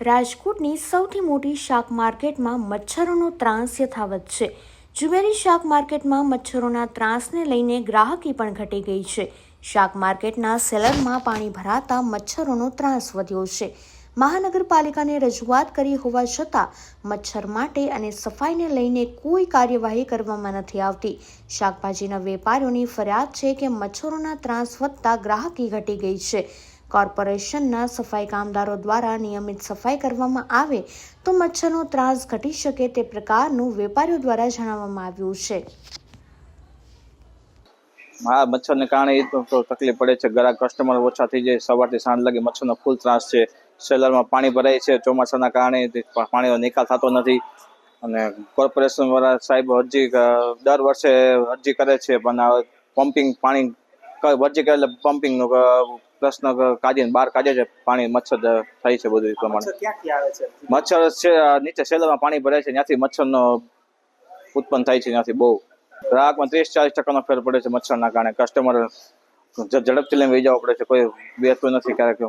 રાજકોટની સૌથી મોટી શાક માર્કેટમાં મચ્છરોનો ત્રાસ યથાવત છે. ઝુમેરી શાક માર્કેટમાં મચ્છરોના ત્રાસને લઈને ગ્રાહકી પણ ઘટી ગઈ છે. શાક માર્કેટના સેલરમાં પાણી ભરાતા મચ્છરોનો ત્રાસ વધ્યો છે. મહાનગરપાલિકાને રજૂઆત કરી હોવા છતાં મચ્છર માટે અને સફાઈને લઈને કોઈ કાર્યવાહી કરવામાં નથી આવતી. શાકભાજીના વેપારીઓની ફરિયાદ છે કે મચ્છરોના ત્રાસ વધતા ગ્રાહકી ઘટી ગઈ છે. કોર્પોરેશનના સફાઈ કામદારો દ્વારા નિયમિત સફાઈ કરવામાં આવે તો મચ્છરનો ત્રાસ ઘટી શકે તે પ્રકારનું વેપારીઓ દ્વારા જણાવવામાં આવ્યું છે. હા, મચ્છરને કારણે તો તકલીફ પડે છે. ગ્રાહક કસ્ટમર ઓછા થઈ જાય. સવારથી સાંજ લગી મચ્છરનો ફૂલ ત્રાસ છે. સેલરમાં પાણી ભરાય છે. ચોમાસાના કારણે પાણીનો નિકાલ થતો નથી. અને કોર્પોરેશન વાળા સાહેબ અરજી દર વર્ષે અરજી કરે છે. પણ પમ્પિંગ પાણી અરજી કરે એટલે પમ્પિંગનો પ્રશ્ન કાઢીને બહાર કાઢે છે પાણી મચ્છર થાય છે બધું એ પ્રમાણે. મચ્છર છે? નીચે સેલરમાં પાણી ભરાય છે ત્યાંથી મચ્છરનો ઉત્પન્ન થાય છે ત્યાંથી બહુ. ગ્રાહકમાં ત્રીસ ચાલીસ ટકાનો ફેર પડે છે મચ્છરના કારણે. કસ્ટમર ઝડપથી લઈને જવા પડે છે કોઈ બેસતું નથી ક્યારેક.